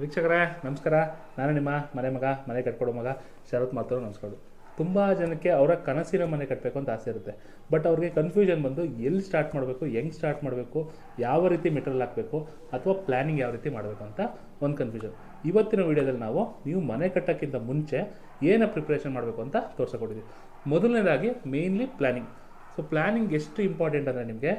ವೀಕ್ಷಕರೇ, ನಮಸ್ಕಾರ. ನಾನು ನಿಮ್ಮ ಮನೆ ಮಗ, ಮನೆ ಕಟ್ಕೊಡೋ ಮಗ ಶರತ್ ಮಾತ್ರ, ನಮಸ್ಕಾರ. ತುಂಬ ಜನಕ್ಕೆ ಅವರ ಕನಸಿನ ಮನೆ ಕಟ್ಟಬೇಕು ಅಂತ ಆಸೆ ಇರುತ್ತೆ. ಬಟ್ ಅವ್ರಿಗೆ ಕನ್ಫ್ಯೂಷನ್ ಬಂದು ಎಲ್ಲಿ ಸ್ಟಾರ್ಟ್ ಮಾಡಬೇಕು, ಹೆಂಗೆ ಸ್ಟಾರ್ಟ್ ಮಾಡಬೇಕು, ಯಾವ ರೀತಿ ಮೆಟೀರಿಯಲ್ ಹಾಕಬೇಕು, ಅಥವಾ ಪ್ಲ್ಯಾನಿಂಗ್ ಯಾವ ರೀತಿ ಮಾಡಬೇಕು ಅಂತ ಒಂದು ಕನ್ಫ್ಯೂಷನ್ ಇವತ್ತಿನ ವಿಡಿಯೋದಲ್ಲಿ ನಾವು ನೀವು ಮನೆ ಕಟ್ಟೋಕ್ಕಿಂತ ಮುಂಚೆ ಏನು ಪ್ರಿಪ್ರೇಷನ್ ಮಾಡಬೇಕು ಅಂತ ತೋರಿಸ್ಕೊಟ್ಟಿದ್ದೀವಿ ಮೊದಲನೇದಾಗಿ ಮೇಯ್ನ್ಲಿ ಪ್ಲ್ಯಾನಿಂಗ್ ಸೊ ಪ್ಲ್ಯಾನಿಂಗ್ ಎಷ್ಟು ಇಂಪಾರ್ಟೆಂಟ್ ಅಂದರೆ ನಿಮಗೆ?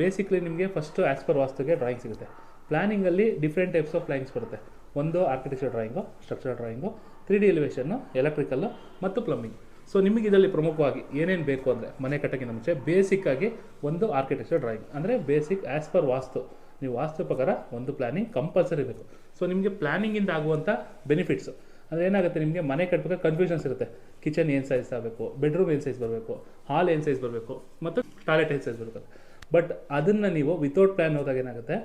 ಬೇಸಿಕ್ಲಿ ನಿಮಗೆ ಫಸ್ಟು ಆ್ಯಸ್ ಪರ್ ವಾಸ್ತುಗೆ ಡ್ರಾಯಿಂಗ್ ಸಿಗುತ್ತೆ. ಪ್ಲ್ಯಾನಿಂಗಲ್ಲಿ ಡಿಫ್ರೆಂಟ್ ಟೈಪ್ಸ್ ಆಫ್ ಪ್ಲ್ಯಾನಿಂಗ್ಸ್ ಬರುತ್ತೆ. ಒಂದು architecture drawing structure drawing three D elevation electrical ಮತ್ತು ಪ್ಲಂಬಿಂಗ್ ಸೊ ನಿಮಗೆ ಇದರಲ್ಲಿ ಪ್ರಮುಖವಾಗಿ ಏನೇನು ಬೇಕು ಅಂದರೆ ಮನೆ ಕಟ್ಟೋಕ್ಕಿಂತ ಮುಂಚೆ ಬೇಸಿಕ್ಕಾಗಿ ಒಂದು ಆರ್ಕಿಟೆಕ್ಚರ್ ಡ್ರಾಯಿಂಗ್ ಅಂದರೆ ಬೇಸಿಕ್ ಆ್ಯಸ್ ಪರ್ ವಾಸ್ತು. ನೀವು ವಾಸ್ತು ಪ್ರಕಾರ ಒಂದು ಪ್ಲ್ಯಾನಿಂಗ್ ಕಂಪಲ್ಸರಿ ಬೇಕು. ಸೊ ನಿಮಗೆ ಪ್ಲ್ಯಾನಿಂಗಿಂದ ಆಗುವಂಥ ಬೆನಿಫಿಟ್ಸು ಅಂದರೆ ಏನಾಗುತ್ತೆ? ನಿಮಗೆ ಮನೆ ಕಟ್ಟಬೇಕಾದ ಕನ್ಫ್ಯೂಷನ್ಸ್ ಇರುತ್ತೆ. ಕಿಚನ್ ಏನು ಸೈಜ್ ಆಗಬೇಕು? ಬೆಡ್ರೂಮ್ ಏನು ಸೈಜ್ ಬರಬೇಕು? ಹಾಲ್ ಏನು ಸೈಜ್ ಬರಬೇಕು? ಮತ್ತು ಟಾಯ್ಲೆಟ್ ಏನು ಸೈಜ್ ಬರಬೇಕು ಬಟ್ ಅದನ್ನು ನೀವು ವಿತೌಟ್ ಪ್ಲ್ಯಾನ್ ಹೋದಾಗ ಏನಾಗುತ್ತೆ?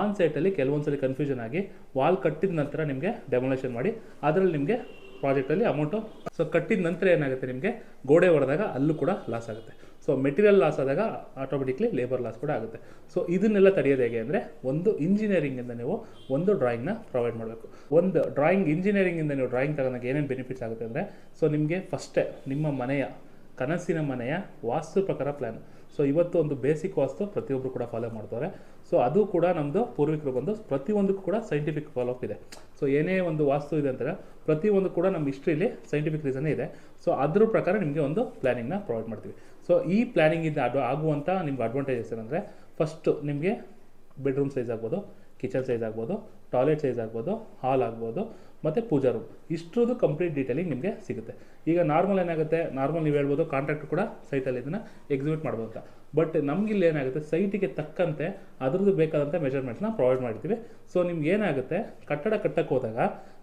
ಆನ್ ಸೈಟಲ್ಲಿ ಕೆಲವೊಂದ್ಸಲಿ ಕನ್ಫ್ಯೂಷನ್ ಆಗಿ ವಾಲ್ ಕಟ್ಟಿದ ನಂತರ ನಿಮಗೆ ಡೆಮೊಲೇಷನ್ ಮಾಡಿ, ಅದರಲ್ಲಿ ನಿಮಗೆ ಪ್ರಾಜೆಕ್ಟಲ್ಲಿ ಅಮೌಂಟು ಸೊ ಕಟ್ಟಿದ ನಂತರ ಏನಾಗುತ್ತೆ ನಿಮಗೆ? ಗೋಡೆ ಹೊಡೆದಾಗ ಅಲ್ಲೂ ಕೂಡ ಲಾಸ್ ಆಗುತ್ತೆ. ಸೊ ಮೆಟೀರಿಯಲ್ ಲಾಸ್ ಆದಾಗ ಆಟೋಮೆಟಿಕ್ಲಿ ಲೇಬರ್ ಲಾಸ್ ಕೂಡ ಆಗುತ್ತೆ. ಸೊ ಇದನ್ನೆಲ್ಲ ತಡೆಯೋದು ಹೇಗೆ ಅಂದರೆ, ಒಂದು ಇಂಜಿನಿಯರಿಂಗಿಂದ ನೀವು ಒಂದು ಡ್ರಾಯಿಂಗ್ನ ಪ್ರೊವೈಡ್ ಮಾಡಬೇಕು. ಒಂದು ಡ್ರಾಯಿಂಗ್ ಇಂಜಿನಿಯರಿಂಗಿಂದ ನೀವು ಡ್ರಾಯಿಂಗ್ ತಗೊಂಡಾಗ ಏನೇನು ಬೆನಿಫಿಟ್ಸ್ ಆಗುತ್ತೆ ಅಂದರೆ ಸೊ ನಿಮಗೆ ಫಸ್ಟೇ ನಿಮ್ಮ ಮನೆಯ, ಕನಸಿನ ಮನೆಯ ವಾಸ್ತು ಪ್ರಕಾರ ಪ್ಲ್ಯಾನ್ ಸೊ ಇವತ್ತು ಒಂದು ಬೇಸಿಕ್ ವಾಸ್ತು ಪ್ರತಿಯೊಬ್ಬರು ಕೂಡ ಫಾಲೋ ಮಾಡ್ತಾರೆ. ಸೊ ಅದು ಕೂಡ ನಮ್ಮದು ಪೂರ್ವಿಕರು ಬಂದು ಪ್ರತಿಯೊಂದಕ್ಕೂ ಕೂಡ ಸೈಂಟಿಫಿಕ್ ಫಾಲೋ ಅಪ್ ಇದೆ. ಸೊ ಏನೇ ಒಂದು ವಾಸ್ತು ಇದೆ ಅಂತಾರೆ ಪ್ರತಿಯೊಂದು ಕೂಡ ನಮ್ಮ ಹಿಸ್ಟ್ರಿಲಿ ಸೈಂಟಿಫಿಕ್ ರೀಸನ್ ಇದೆ. ಸೊ ಅದ್ರ ಪ್ರಕಾರ ನಿಮಗೆ ಒಂದು ಪ್ಲ್ಯಾನಿಂಗ್ನ ಪ್ರೊವೈಡ್ ಮಾಡ್ತೀವಿ. ಸೊ ಈ ಪ್ಲ್ಯಾನಿಂಗಿಂದ ಅದು ಆಗುವಂಥ ನಿಮ್ಗೆ ಅಡ್ವಾಂಟೇಜಸ್ ಏನಂದರೆ ಫಸ್ಟು ನಿಮಗೆ ಬೆಡ್ರೂಮ್ ಸೈಜ್ ಆಗ್ಬೋದು ಕಿಚನ್ ಸೈಜ್ ಆಗ್ಬೋದು ಟಾಯ್ಲೆಟ್ ಸೈಜ್ ಆಗ್ಬೋದು ಹಾಲ್ ಆಗ್ಬೋದು. ಮತ್ತು ಪೂಜಾ ರೂಮ್ ಇಷ್ಟರದ್ದು ಕಂಪ್ಲೀಟ್ ಡೀಟೇಲಿಂಗ್ ನಿಮಗೆ ಸಿಗುತ್ತೆ. ಈಗ ನಾರ್ಮಲ್ ಏನಾಗುತ್ತೆ? ನಾರ್ಮಲ್ ನೀವು ಹೇಳ್ಬೋದು ಕಾಂಟ್ರಾಕ್ಟ್ ಕೂಡ ಸೈಟಲ್ಲಿ ಇದನ್ನು ಎಕ್ಸಿಕ್ಯೂಟ್ ಮಾಡ್ಬೋದು ಅಂತ. ಬಟ್ ನಮಗಿಲ್ಲಿ ಏನಾಗುತ್ತೆ? ಸೈಟಿಗೆ ತಕ್ಕಂತೆ ಅದ್ರದ್ದು ಬೇಕಾದಂಥ ಮೆಷರ್ಮೆಂಟ್ಸ್ನ ಪ್ರೊವೈಡ್ ಮಾಡ್ತೀವಿ. ಸೊ ನಿಮ್ಗೆ ಏನಾಗುತ್ತೆ? ಕಟ್ಟಡ ಕಟ್ಟಕ್ಕೆ ಹೋದಾಗ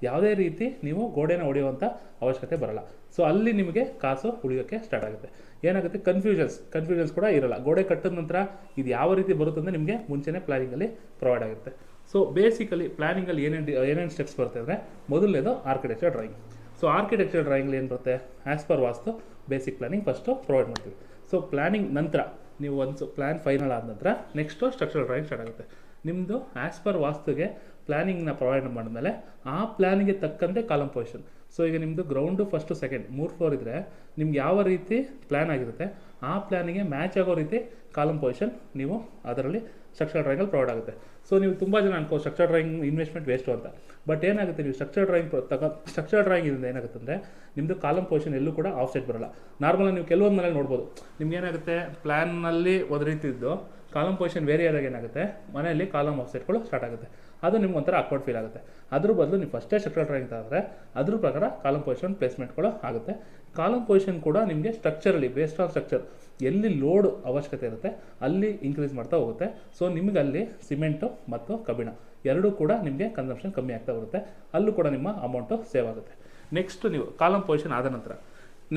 ಯಾವುದೇ ರೀತಿ ನೀವು ಗೋಡೆನ ಹೊಡೆಯುವಂಥ ಅವಶ್ಯಕತೆ ಬರಲ್ಲ. ಸೊ ಅಲ್ಲಿ ನಿಮಗೆ ಕಾಸು ಉಳಿಯೋಕ್ಕೆ ಸ್ಟಾರ್ಟ್ ಆಗುತ್ತೆ. ಏನಾಗುತ್ತೆ? ಕನ್ಫ್ಯೂಷನ್ಸ್ ಕನ್ಫ್ಯೂಷನ್ಸ್ ಕೂಡ ಇರಲ್ಲ. ಗೋಡೆ ಕಟ್ಟಿದ ನಂತರ ಇದು ಯಾವ ರೀತಿ ಬರುತ್ತೆ ಅಂದರೆ ನಿಮಗೆ ಮುಂಚೆನೇ ಪ್ಲಾನಿಂಗಲ್ಲಿ ಪ್ರೊವೈಡ್ ಆಗುತ್ತೆ. ಸೊ ಬೇಸಿಕಲಿ ಪ್ಲ್ಯಾನಿಂಗಲ್ಲಿ ಏನೇನು ಏನೇನು ಸ್ಟೆಪ್ಸ್ ಬರುತ್ತೆ ಅಂದರೆ ಮೊದಲನೇದು ಆರ್ಕಿಟೆಕ್ಚರ್ ಡ್ರಾಯಿಂಗ್ ಸೊ ಆರ್ಕಿಟೆಕ್ಚರ್ ಡ್ರಾಯಿಂಗ್ಲಿ ಏನು ಬರುತ್ತೆ? As per vastu basic planning first provide ಮಾಡ್ತೀವಿ. ಸೊ ಪ್ಲಾನಿಂಗ್ ನಂತರ, ನೀವು ಒಂದು ಪ್ಲ್ಯಾನ್ ಫೈನಲ್ ಆದ ನಂತರ ನೆಕ್ಸ್ಟು ಸ್ಟ್ರಕ್ಚರಲ್ ಡ್ರಾಯಿಂಗ್ ಸ್ಟಾರ್ಟ್ ಆಗುತ್ತೆ. ನಿಮ್ಮದು ಆ್ಯಸ್ ಪರ್ ವಾಸ್ತುಗೆ ಪ್ಲ್ಯಾನಿಂಗ್ನ ಪ್ರೊವೈಡ್ ಮಾಡಿದ್ಮೇಲೆ ಆ ಪ್ಲ್ಯಾನಿಗೆ ತಕ್ಕಂತೆ ಕಾಲಮ್ ಪೊಸಿಷನ್ ಸೊ ಈಗ ನಿಮ್ಮದು ಗ್ರೌಂಡು ಫಸ್ಟು ಸೆಕೆಂಡ್ ಮೂರು ಫ್ಲೋರ್ ಇದ್ದರೆ ನಿಮ್ಗೆ ಯಾವ ರೀತಿ ಪ್ಲ್ಯಾನ್ ಆಗಿರುತ್ತೆ, ಆ ಪ್ಲ್ಯಾನಿಗೆ ಮ್ಯಾಚ್ ಆಗೋ ರೀತಿ ಕಾಲಮ್ ಪೊಸಿಷನ್ ನೀವು ಅದರಲ್ಲಿ ಸ್ಟ್ರಕ್ಚರ್ ಡ್ರಾಯಿಂಗಲ್ಲಿ ಪ್ರೊವೈಡ್ ಆಗುತ್ತೆ. ಸೊ ನೀವು ತುಂಬ ಜನ ಅನ್ಕೋ ಸ್ಟ್ರಕ್ಚರ್ ಡ್ರಾಯಿಂಗ್ ಇನ್ವೆಸ್ಟ್ಮೆಂಟ್ ವೇಸ್ಟು ಅಂತ. ಬಟ್ ಏನಾಗುತ್ತೆ, ನೀವು ಸ್ಟ್ರಕ್ಚರ್ ಡ್ರಾಯಿಂಗ್ ತಗ ಸ್ಟ್ರಕ್ಚರ್ ಡ್ರಾಯಿಂಗ್ ಇಂದ ಏನಾಗುತ್ತೆ ಅಂದರೆ ನಿಮ್ಮದು ಕಾಲಮ್ ಪೊಸಿಷನ್ ಎಲ್ಲೂ ಕೂಡ ಆಫ್ ಸೈಡ್ ಬರಲ್ಲ ನಾರ್ಮಲಾಗಿ ನೀವು ಕೆಲವೊಂದು ಮನೇಲಿ ನೋಡ್ಬೋದು. ನಿಮ್ಗೆ ಏನಾಗುತ್ತೆ ಪ್ಲ್ಯಾನ್ನಲ್ಲಿ ಒಂದು ರೀತಿ ಇದ್ದು ಕಾಲಮ್ ಪೊಸಿಷನ್ ವೇರಿ ಆದಾಗ ಏನಾಗುತ್ತೆ, ಮನೆಯಲ್ಲಿ ಕಾಲಮ್ ಆಫ್ ಸೈಟ್ಗಳು ಸ್ಟಾರ್ಟ್ ಆಗುತ್ತೆ. ಅದು ನಿಮ್ಗೆ ಒಂಥರ ಅಕ್ವರ್ಡ್ ಫೀಲ್ ಆಗುತ್ತೆ. ಅದ್ರ ಬದಲು ನೀವು ಫಸ್ಟೇ ಸ್ಟ್ರಕ್ಚರ್ ಡ್ರಾಯಿಂಗ್ ತಗೊಂಡ್ರೆ ಅದ್ರ ಪ್ರಕಾರ ಕಾಲಮ್ ಪೊಸಿಷನ್ ಪ್ಲೇಸ್ಮೆಂಟ್ಗಳು ಆಗುತ್ತೆ. ಕಾಲಮ್ ಪೊಸಿಷನ್ ಕೂಡ ನಿಮಗೆ ಸ್ಟ್ರಕ್ಚರಲ್ಲಿ ಬೇಸ್ಡ್ ಆನ್ ಸ್ಟ್ರಕ್ಚರ್ ಎಲ್ಲಿ ಲೋಡ್ ಅವಶ್ಯಕತೆ ಇರುತ್ತೆ, ಅಲ್ಲಿ ಇನ್ಕ್ರೀಸ್ ಮಾಡ್ತಾ ಹೋಗುತ್ತೆ. ಸೊ ನಿಮ್ಗೆ ಅಲ್ಲಿ ಸಿಮೆಂಟು ಮತ್ತು ಕಬ್ಬಿಣ ಎರಡೂ ಕೂಡ ನಿಮಗೆ ಕನ್ಸಂಪ್ಷನ್ ಕಮ್ಮಿ ಆಗ್ತಾ ಬರುತ್ತೆ ಅಲ್ಲೂ ಕೂಡ ನಿಮ್ಮ ಅಮೌಂಟು ಸೇವ್ ಆಗುತ್ತೆ. ನೆಕ್ಸ್ಟ್ ನೀವು ಕಾಲಮ್ ಪೊಸಿಷನ್ ಆದ ನಂತರ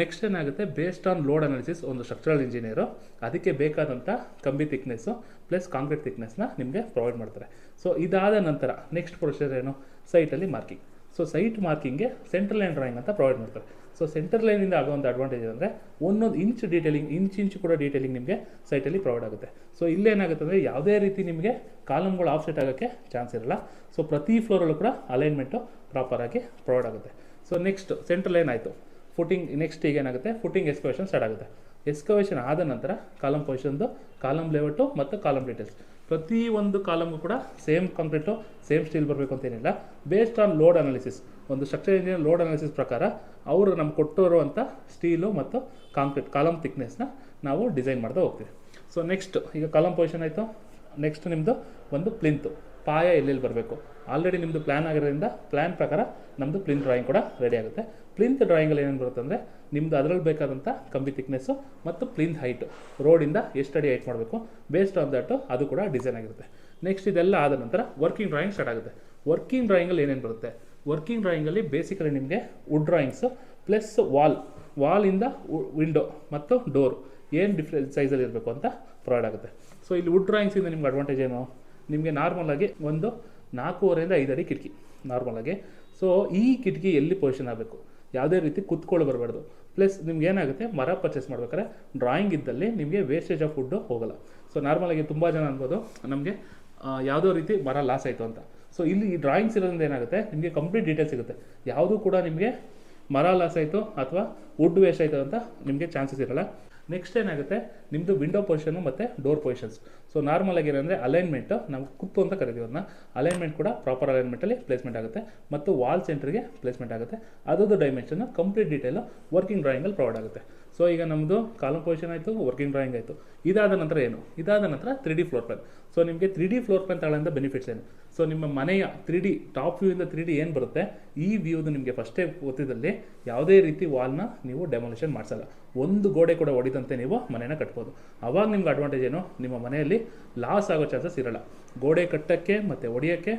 ನೆಕ್ಸ್ಟ್ ಏನಾಗುತ್ತೆ ಬೇಸ್ಡ್ ಆನ್ ಲೋಡ್ ಅನಾಲಿಸಿಸ್ ಒಂದು ಸ್ಟ್ರಕ್ಚರಲ್ ಇಂಜಿನಿಯರು ಅದಕ್ಕೆ ಬೇಕಾದಂಥ ಕಂಬಿ ತಿಕ್ನೆಸ್ಸು ಪ್ಲಸ್ ಕಾಂಕ್ರೀಟ್ ತಿಕ್ನೆಸ್ನ ನಿಮಗೆ ಪ್ರೊವೈಡ್ ಮಾಡ್ತಾರೆ. ಸೊ ಇದಾದ ನಂತರ ನೆಕ್ಸ್ಟ್ ಪ್ರೊಸೀಜರ್ ಏನು? ಸೈಟಲ್ಲಿ ಮಾರ್ಕಿಂಗ್ ಸೊ ಸೈಟ್ ಮಾರ್ಕಿಂಗ್ಗೆ ಸೆಂಟ್ರಲ್ ಲೈನ್ ಡ್ರಾಯಿಂಗ್ ಅಂತ ಪ್ರೊವೈಡ್ ಮಾಡ್ತಾರೆ. ಸೊ ಸೆಂಟ್ರಲ್ ಲೈನಿಂದ ಆಗುವಂಥ ಅಡ್ವಾಂಟೇಜ್ ಅಂದರೆ ಒಂದೊಂದು ಇಂಚ್ ಡೀಟೇಲಿಂಗ್ ಇಂಚ್ ಇಂಚ್ ಕೂಡ ಡೀಟೇಲಿಂಗ್ ನಿಮಗೆ ಸೈಟಲ್ಲಿ ಪ್ರೊವೈಡ್ ಆಗುತ್ತೆ. ಸೊ ಇಲ್ಲೇನಾಗುತ್ತೆ ಅಂದರೆ, ಯಾವುದೇ ರೀತಿ ನಿಮಗೆ ಕಾಲಮ್ಗಳು ಆಫ್ಸೆಟ್ ಆಗೋಕ್ಕೆ ಚಾನ್ಸ್ ಇರಲ್ಲ. ಸೊ ಪ್ರತಿ ಫ್ಲೋರಲ್ಲೂ ಕೂಡ ಅಲೈನ್ಮೆಂಟು ಪ್ರಾಪರಾಗಿ ಪ್ರೊವೈಡ್ ಆಗುತ್ತೆ. ಸೊ ನೆಕ್ಸ್ಟ್ ಸೆಂಟ್ರಲ್ ಲೈನ್ ಆಯಿತು. ಫುಟಿಂಗ್ ನೆಕ್ಸ್ಟ್ ಈಗ ಏನಾಗುತ್ತೆ? ಫುಟಿಂಗ್ ಎಸ್ಕವೇಷನ್ ಸ್ಟಾರ್ಟ್ ಆಗುತ್ತೆ. ಎಸ್ಕವೇಷನ್ ಆದ ನಂತರ ಕಾಲಮ್ ಪೊಸಿಷನ್ದು ಕಾಲಮ್ ಲೇಔಟು ಮತ್ತು ಕಾಲಮ್ ಡೀಟೇಲ್ಸ್ ಪ್ರತಿ ಒಂದು ಕಾಲಮ್ಗೂ ಕೂಡ ಸೇಮ್ ಕಾಂಕ್ರೀಟು ಸೇಮ್ ಸ್ಟೀಲ್ ಬರಬೇಕು ಅಂತೇನಿಲ್ಲ ಬೇಸ್ಡ್ ಆನ್ ಲೋಡ್ ಅನಾಲಿಸಿಸ್ ಒಂದು ಸ್ಟ್ರಕ್ಚರ್ ಇಂಜಿನಿಯರ್ ಲೋಡ್ ಅನಾಲಿಸಿಸ್ ಪ್ರಕಾರ ಅವರು ನಮ್ಗೆ ಕೊಟ್ಟಿರುವಂಥ ಸ್ಟೀಲು ಮತ್ತು ಕಾಂಕ್ರೀಟ್ ಕಾಲಮ್ ಥಿಕ್ನೆಸ್ನ ನಾವು ಡಿಸೈನ್ ಮಾಡ್ತಾ ಹೋಗ್ತೀವಿ. ಸೊ ನೆಕ್ಸ್ಟ್ ಈಗ ಕಾಲಮ್ ಪೊಸಿಷನ್ ಆಯಿತು. ನೆಕ್ಸ್ಟ್ ನಿಮ್ಮದು ಒಂದು ಪ್ಲಿಂತು ಪಾಯ ಎಲ್ಲೆಲ್ಲಿ ಬರಬೇಕು? ಆಲ್ರೆಡಿ ನಿಮ್ಮದು ಪ್ಲ್ಯಾನ್ ಆಗಿರೋದ್ರಿಂದ ಪ್ಲ್ಯಾನ್ ಪ್ರಕಾರ ನಮ್ಮದು ಪ್ಲಿಂತ್ ಡ್ರಾಯಿಂಗ್ ಕೂಡ ರೆಡಿ ಆಗುತ್ತೆ. ಪ್ಲಿಂತ್ ಡ್ರಾಯಿಂಗಲ್ಲಿ ಏನೇನು ಬರುತ್ತೆ ಅಂದರೆ ನಿಮ್ಮದು ಅದರಲ್ಲಿ ಬೇಕಾದಂಥ ಕಂಬಿ ತಿಕ್ನೆಸ್ಸು ಮತ್ತು ಪ್ಲಿಂತ್ ಹೈಟು ರೋಡಿಂದ ಎಷ್ಟು ಅಡಿ ಹೈಟ್ ಮಾಡಬೇಕು? ಬೇಸ್ಡ್ ಆನ್ ದಟ್ಟು ಅದು ಕೂಡ ಡಿಸೈನ್ ಆಗಿರುತ್ತೆ. ನೆಕ್ಸ್ಟ್ ಇದೆಲ್ಲ ಆದ ನಂತರ ವರ್ಕಿಂಗ್ ಡ್ರಾಯಿಂಗ್ ಸ್ಟಾರ್ಟ್ ಆಗುತ್ತೆ. ವರ್ಕಿಂಗ್ ಡ್ರಾಯಿಂಗಲ್ಲಿ ಏನೇನು ಬರುತ್ತೆ? ವರ್ಕಿಂಗ್ ಡ್ರಾಯಿಂಗಲ್ಲಿ ಬೇಸಿಕಲಿ ನಿಮಗೆ ವುಡ್ ಡ್ರಾಯಿಂಗ್ಸು ಪ್ಲಸ್ ವಾಲ್ ವಾಲಿಂದ ವಿಂಡೋ ಮತ್ತು ಡೋರ್ ಏನು ಡಿಫ್ರೆಂಟ್ ಸೈಜಲ್ಲಿ ಇರಬೇಕು ಅಂತ ಪ್ರೊವೈಡ್ ಆಗುತ್ತೆ. ಸೊ ಇಲ್ಲಿ ವುಡ್ ಡ್ರಾಯಿಂಗ್ಸಿಂದ ನಿಮ್ಗೆ ಅಡ್ವಾಂಟೇಜ್ ಏನು? ನಿಮಗೆ ನಾರ್ಮಲಾಗಿ ಒಂದು ನಾಲ್ಕೂವರೆಯಿಂದ ಐದು ಅಡಿ ಕಿಟಕಿ ನಾರ್ಮಲಾಗಿ ಸೊ ಈ ಕಿಟಕಿ ಎಲ್ಲಿ ಪೊಸಿಷನ್ ಆಗಬೇಕು? ಯಾವುದೇ ರೀತಿ ಕುತ್ಕೊಳ್ಳಿ ಬರಬಾರ್ದು. ಪ್ಲಸ್ ನಿಮ್ಗೆ ಏನಾಗುತ್ತೆ? ಮರ ಪರ್ಚೇಸ್ ಮಾಡ್ಬೇಕಾದ್ರೆ ಡ್ರಾಯಿಂಗ್ ಇದ್ದಲ್ಲಿ ನಿಮಗೆ ವೇಸ್ಟೇಜ್ ಆಫ್ ಫುಡ್ಡು ಹೋಗಲ್ಲ. ಸೊ ನಾರ್ಮಲಾಗಿ ತುಂಬ ಜನ ಅನ್ಬೋದು, ನಮಗೆ ಯಾವುದೋ ರೀತಿ ಮರ ಲಾಸ್ ಆಯಿತು ಅಂತ. ಸೊ ಇಲ್ಲಿ ಈ ಡ್ರಾಯಿಂಗ್ಸ್ ಇರೋದ್ರಿಂದ ಏನಾಗುತ್ತೆ? ನಿಮಗೆ ಕಂಪ್ಲೀಟ್ ಡೀಟೇಲ್ಸ್ ಸಿಗುತ್ತೆ. ಯಾವುದೂ ಕೂಡ ನಿಮಗೆ ಮರ ಲಾಸ್ ಆಯಿತು ಅಥವಾ ವುಡ್ ವೇಸ್ಟ್ ಆಯಿತು ಅಂತ ನಿಮಗೆ ಚಾನ್ಸಸ್ ಇರಲ್ಲ. ನೆಕ್ಸ್ಟ್ ಏನಾಗುತ್ತೆ? ನಿಮ್ಮದು ವಿಂಡೋ ಪೊಸಿಷನು ಮತ್ತು ಡೋರ್ ಪೊಸಿಷನ್ಸ್ ಸೊ ನಾರ್ಮಲ್ ಆಗಿ ಏನಂದರೆ ಅಲೈನ್ಮೆಂಟ್ ನಾವು ಕುತ್ತು ಅಂತ ಕರಿತೀವಿ ಅದನ್ನ ಅಲೈನ್ಮೆಂಟ್ ಕೂಡ ಪ್ರಾಪರ್ ಅಲೈನ್ಮೆಂಟಲ್ಲಿ ಪ್ಲೇಸ್ಮೆಂಟ್ ಆಗುತ್ತೆ. ಮತ್ತು ವಾಲ್ ಸೆಂಟ್ರಿಗೆ ಪ್ಲೇಸ್ಮೆಂಟ್ ಆಗುತ್ತೆ. ಅದರದ್ದು ಡೈಮೆನ್ಷನ್ ಕಂಪ್ಲೀಟ್ ಡೀಟೇಲು ವರ್ಕಿಂಗ್ ಡ್ರಾಯಿಂಗಲ್ಲಿ ಪ್ರೊವೈಡ್ ಆಗುತ್ತೆ. ಸೊ ಈಗ ನಮ್ಮದು ಕಾಲಮ್ ಪೊಸಿಷನ್ ಆಯಿತು ವರ್ಕಿಂಗ್ ಡ್ರಾಯಿಂಗ್ ಆಯಿತು. ಇದಾದ ನಂತರ ಏನು? ಇದಾದ ನಂತರ three D floor plan so ನಿಮಗೆ ತ್ರೀ ಡಿ ಫ್ಲೋರ್ ಪ್ಲಾನ್ ತಗೊಳ್ಳೋದ್ರಿಂದ ಬೆನಿಫಿಟ್ಸ್ ಏನು? ಸೊ ನಿಮ್ಮ ಮನೆಯ ತ್ರೀ ಡಿ ಟಾಪ್ ವ್ಯೂಯಿಂದ ತ್ರೀ ಡಿ ಏನು ಬರುತ್ತೆ? ಈ ವ್ಯೂದು ನಿಮಗೆ ಫಸ್ಟೇ ಗೊತ್ತಿದ್ದಲ್ಲಿ ಯಾವುದೇ ರೀತಿ ವಾಲ್ನ ನೀವು ಡೆಮೊಲಿಷನ್ ಮಾಡಿಸಲ್ಲ. ಒಂದು ಗೋಡೆ ಕೂಡ ಹೊಡಿದಂತೆ ನೀವು ಮನೇನ ಕಟ್ಬೋದು. ಅವಾಗ ನಿಮ್ಗೆ ಅಡ್ವಾಂಟೇಜ್ ಏನು? ನಿಮ್ಮ ಮನೆಯಲ್ಲಿ ಲಾಸ್ ಆಗೋ ಚಾನ್ಸಸ್ ಇರಲ್ಲ. ಗೋಡೆ ಕಟ್ಟೋಕ್ಕೆ ಮತ್ತು ಹೊಡಿಯೋಕ್ಕೆ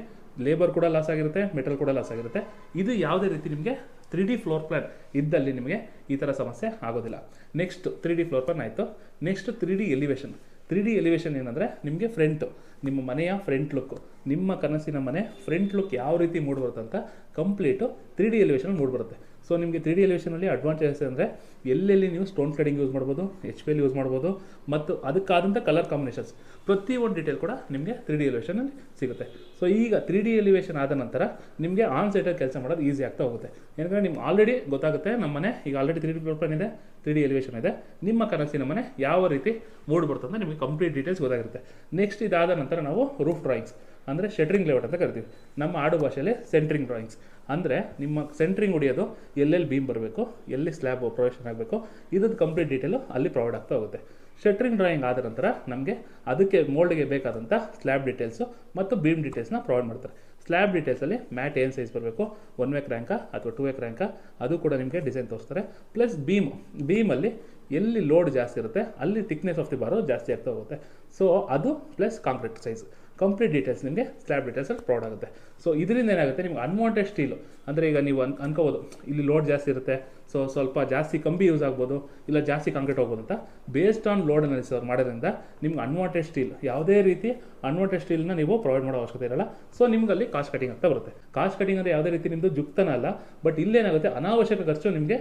ಲೇಬರ್ ಕೂಡ ಲಾಸ್ ಆಗಿರುತ್ತೆ ಮೆಟಲ್ ಕೂಡ ಲಾಸ್ ಆಗಿರುತ್ತೆ. ಇದು ಯಾವುದೇ ರೀತಿ ನಿಮಗೆ ತ್ರೀ ಡಿ ಫ್ಲೋರ್ ಪ್ಲಾನ್ ಇದ್ದಲ್ಲಿ ನಿಮಗೆ ಈ ಥರ ಸಮಸ್ಯೆ ಆಗೋದಿಲ್ಲ. Next three D floor plan ಆಯಿತು. Next three D elevation three D elevation ಏನಂದರೆ ನಿಮಗೆ ಫ್ರಂಟು ನಿಮ್ಮ ಮನೆಯ ಫ್ರಂಟ್ ಲುಕ್ ನಿಮ್ಮ ಕನಸಿನ ಮನೆ ಫ್ರಂಟ್ ಲುಕ್ ಯಾವ ರೀತಿ ಮೂಡ್ಬರುತ್ತೆ ಅಂತ complete three D elevation mood ಬರುತ್ತೆ ಸೊ ನಿಮಗೆ ತ್ರೀ ಡಿ ಎಲಿವೇಷನಲ್ಲಿ ಅಡ್ವಾಂಟೇಜಸ್ ಅಂದರೆ ಎಲ್ಲೆಲ್ಲಿ ನೀವು ಸ್ಟೋನ್ ಫ್ಲೇಡಿಂಗ್ ಯೂಸ್ ಮಾಡ್ಬೋದು ಎಚ್ ಪಿ ಎಲ್ ಯೂಸ್ ಮಾಡ್ಬೋದು, ಮತ್ತು ಅದಕ್ಕಾದಂಥ ಕಲರ್ ಕಾಂಬಿನೇಷನ್ಸ್ ಪ್ರತಿ ಒಂದು ಡೀಟೇಲ್ ಕೂಡ ನಿಮಗೆ ತ್ರೀ ಡಿ ಎಲಿವೇಷನಲ್ಲಿ ಸಿಗುತ್ತೆ. ಸೊ ಈಗ ತ್ರೀ ಡಿ ಎಲಿವೇಷನ್ ಆದ ನಂತರ ನಿಮಗೆ ಆನ್ ಸೈಟಲ್ಲಿ ಕೆಲಸ ಮಾಡೋದು ಈಸಿ ಆಗ್ತಾ ಹೋಗುತ್ತೆ. ಯಾಕಂದರೆ ನಿಮ್ಗೆ ಆಲ್ರೆಡಿ ಗೊತ್ತಾಗುತ್ತೆ ನಮ್ಮ ಮನೆ, ಈಗ ಆಲ್ರೆಡಿ ತ್ರೀ ಡಿ ಪ್ಲಾನ್ ಇದೆ ತ್ರೀ ಡಿ ಎಲಿವೇಷನ್ ಇದೆ. ನಿಮ್ಮ ಕನಸಿನ ಮನೆ ಯಾವ ರೀತಿ ಮೂಡ್ ಬರುತ್ತೆ ಅಂತ ನಿಮಗೆ ಕಂಪ್ಲೀಟ್ ಡೀಟೇಲ್ಸ್ ಗೊತ್ತಾಗಿರುತ್ತೆ. ನೆಕ್ಸ್ಟ್ ಇದಾದ ನಂತರ ನಾವು ರೂಫ್ ಡ್ರಾಯಿಂಗ್ಸ್ ಅಂದರೆ ಶೆಟ್ರಿಂಗ್ ಲೇಔಟ್ ಅಂತ ಕರಿತೀವಿ. ನಮ್ಮ ಆಡು ಭಾಷೆಯಲ್ಲಿ ಸೆಂಟ್ರಿಂಗ್ ಡ್ರಾಯಿಂಗ್ಸ್ ಅಂದರೆ ನಿಮ್ಮ ಸೆಂಟ್ರಿಂಗ್ ಹೊಡಿಯೋದು, ಎಲ್ಲೆಲ್ಲಿ ಬೀಮ್ ಬರಬೇಕು, ಎಲ್ಲಿ ಸ್ಲ್ಯಾಬ್ ಪ್ರೊಡಕ್ಷನ್ ಆಗಬೇಕು, ಇದ್ರದ್ದು ಕಂಪ್ಲೀಟ್ ಡೀಟೇಲು ಅಲ್ಲಿ ಪ್ರೊವೈಡ್ ಆಗ್ತಾ ಹೋಗುತ್ತೆ. ಶಟ್ರಿಂಗ್ ಡ್ರಾಯಿಂಗ್ ಆದ ನಂತರ ನಮಗೆ ಅದಕ್ಕೆ ಮೋಲ್ಡ್ಗೆ ಬೇಕಾದಂಥ ಸ್ಲ್ಯಾಬ್ ಡೀಟೇಲ್ಸು ಮತ್ತು ಬೀಮ್ ಡೀಟೇಲ್ಸ್ನ ಪ್ರೊವೈಡ್ ಮಾಡ್ತಾರೆ. ಸ್ಲ್ಯಾಬ್ ಡೀಟೇಲ್ಸಲ್ಲಿ ಮ್ಯಾಟ್ ಏನು ಸೈಜ್ ಬರಬೇಕು ಒನ್ ವೇಕ್ ರ್ಯಾಂಕ ಅಥವಾ ಟೂ ವೇಕ್ ರ್ಯಾಂಕ ಅದು ಕೂಡ ನಿಮಗೆ ಡಿಸೈನ್ ತೋರಿಸ್ತಾರೆ. ಪ್ಲಸ್ ಬೀಮ್ ಬೀಮಲ್ಲಿ ಎಲ್ಲಿ ಲೋಡ್ ಜಾಸ್ತಿ ಇರುತ್ತೆ, ಅಲ್ಲಿ ಥಿಕ್ನೆಸ್ ಆಫ್ ದಿ ಬಾರು ಜಾಸ್ತಿ ಆಗ್ತಾ ಹೋಗುತ್ತೆ. ಸೊ ಅದು plus concrete size complete details ನಿಮಗೆ ಸ್ಲ್ಯಾಬ್ ಡೀಟೇಲ್ಸಲ್ಲಿ ಫ್ರಾಡ್ ಆಗುತ್ತೆ. ಸೊ ಇದರಿಂದ ಏನಾಗುತ್ತೆ? ನಿಮ್ಗೆ ಅನ್ವಾಂಟೆಡ್ ಸ್ಟೀಲು ಅಂದರೆ ಈಗ ನೀವು ಅನ್, ಅನ್ಕೋಬೋದು, ಇಲ್ಲಿ ಲೋಡ್ ಜಾಸ್ತಿ ಇರುತ್ತೆ ಸೊ ಸ್ವಲ್ಪ ಜಾಸ್ತಿ ಕಂಬಿ ಯೂಸ್ ಆಗ್ಬೋದು, ಇಲ್ಲ ಜಾಸ್ತಿ ಕಾಂಕ್ರೀಟ್ ಹೋಗ್ಬೋದು ಅಂತ ಬೇಸ್ಡ್ ಆನ್ ಲೋಡ್ ಅನಾಲಿಸಿಸ್ ಅವ್ರು ಮಾಡೋದ್ರಿಂದ ನಿಮ್ಗೆ ಅನ್ವಾಂಟೆಡ್ ಸ್ಟೀಲ್ ಯಾವುದೇ ರೀತಿ ಅನ್ವಾಂಟೆಡ್ ಸ್ಟೀಲ್ನ ನೀವು ಪ್ರೊವೈಡ್ ಮಾಡೋ ಅವಶ್ಯಕತೆ ಇರಲ್ಲ. ಸೊ ನಿಮ್ಗೆ ಅಲ್ಲಿ ಕಾಸ್ಟ್ ಕಟಿಂಗ್ ಆಗ್ತಾ ಬರುತ್ತೆ. ಕಾಸ್ಟ್ ಕಟಿಂಗ್ ಅಂದರೆ ಯಾವುದೇ ರೀತಿ ನಿಮ್ಮದು ಜುಕ್ತನ ಅಲ್ಲ ಬಟ್ ಇಲ್ಲೇನಾಗುತ್ತೆ ಅನಾವಶ್ಯಕ ಖರ್ಚು ನಿಮಗೆ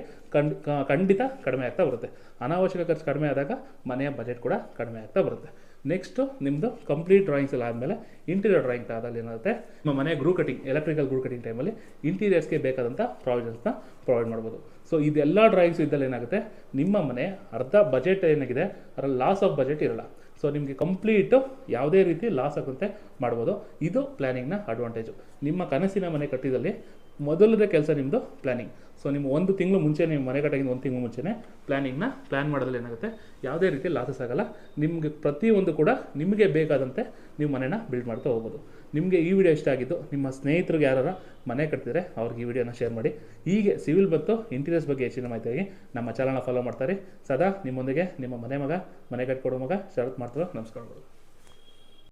ಖಂಡಿತ ಕಡಿಮೆ ಆಗ್ತಾ ಬರುತ್ತೆ. ಅನಾವಶ್ಯಕ ಖರ್ಚು ಕಡಿಮೆ ಆದಾಗ ಮನೆಯ ಬಜೆಟ್ ಕೂಡ ಕಡಿಮೆ ಆಗ್ತಾ ಬರುತ್ತೆ. ನೆಕ್ಸ್ಟು ನಿಮ್ಮದು ಕಂಪ್ಲೀಟ್ ಡ್ರಾಯಿಂಗ್ಸ್ ಎಲ್ಲ ಆದಮೇಲೆ ಇಂಟೀರಿಯರ್ ಡ್ರಾಯಿಂಗ್ ಆದಲ್ಲಿ ಏನಾಗುತ್ತೆ? ನಿಮ್ಮ ಮನೆ groove cutting electrical groove cutting ಟೈಮಲ್ಲಿ ಇಂಟೀರಿಯರ್ಸ್ಗೆ ಬೇಕಾದಂಥ ಪ್ರಾವಿಷನ್ಸ್ನ ಪ್ರೊವೈಡ್ ಮಾಡ್ಬೋದು. ಸೊ ಇದೆಲ್ಲ ಡ್ರಾಯಿಂಗ್ಸ್ ಇದ್ದಲ್ಲಿ ಏನಾಗುತ್ತೆ? ನಿಮ್ಮ ಮನೆ ಅರ್ಧ ಬಜೆಟ್ ಏನಾಗಿದೆ? ಅದರಲ್ಲಿ ಲಾಸ್ ಆಫ್ ಬಜೆಟ್ ಇರಲ್ಲ. ಸೊ ನಿಮಗೆ ಕಂಪ್ಲೀಟು ಯಾವುದೇ ರೀತಿ ಲಾಸ್ ಆಗುತ್ತೆ ಮಾಡ್ಬೋದು. ಇದು ಪ್ಲ್ಯಾನಿಂಗ್ನ ಅಡ್ವಾಂಟೇಜು ನಿಮ್ಮ ಕನಸಿನ ಮನೆ ಕಟ್ಟಿದಲ್ಲಿ ಮೊದಲದೇ ಕೆಲಸ ನಿಮ್ಮದು ಪ್ಲ್ಯಾನಿಂಗ್ ಸೊ ನಿಮ್ಮ ಒಂದು ತಿಂಗಳು ಮುಂಚೆ ನೀವು ಮನೆ ಕಟ್ಟಾಗಿಂದ ಒಂದು ತಿಂಗಳು ಮುಂಚೆನೇ ಪ್ಲ್ಯಾನಿಂಗ್ನ ಪ್ಲ್ಯಾನ್ ಮಾಡೋದ್ರಲ್ಲಿ ಏನಾಗುತ್ತೆ? ಯಾವುದೇ ರೀತಿ ಲಾಸಸ್ ಆಗಲ್ಲ. ನಿಮಗೆ ಪ್ರತಿಯೊಂದು ಕೂಡ ನಿಮಗೆ ಬೇಕಾದಂತೆ ನೀವು ಮನೆನ ಬಿಲ್ಡ್ ಮಾಡ್ತಾ ಹೋಗ್ಬೋದು. ನಿಮಗೆ ಈ ವಿಡಿಯೋ ಇಷ್ಟ ಆಗಿದ್ದು ನಿಮ್ಮ ಸ್ನೇಹಿತರಿಗೆ ಯಾರು ಮನೆ ಕಟ್ತಿದ್ರೆ ಅವ್ರಿಗೆ ಈ ವಿಡಿಯೋನ ಶೇರ್ ಮಾಡಿ. ಹೀಗೆ ಸಿವಿಲ್ ಮತ್ತು ಇಂಟೀರಿಯರ್ಸ್ ಬಗ್ಗೆ ಹೆಚ್ಚಿನ ಮಾಹಿತಿಯಾಗಿ ನಮ್ಮ ಚಾನಲ್ನ ಫಾಲೋ ಮಾಡ್ತಾರೆ. ಸದಾ ನಿಮ್ಮೊಂದಿಗೆ ನಿಮ್ಮ ಮನೆ ಮಗ, ಮನೆ ಕಟ್ಕೊಡೋ ಮಗ, ಶರತ್ ಮಾಡ್ತಾರೆ ನಮಸ್ಕಾರಗಳು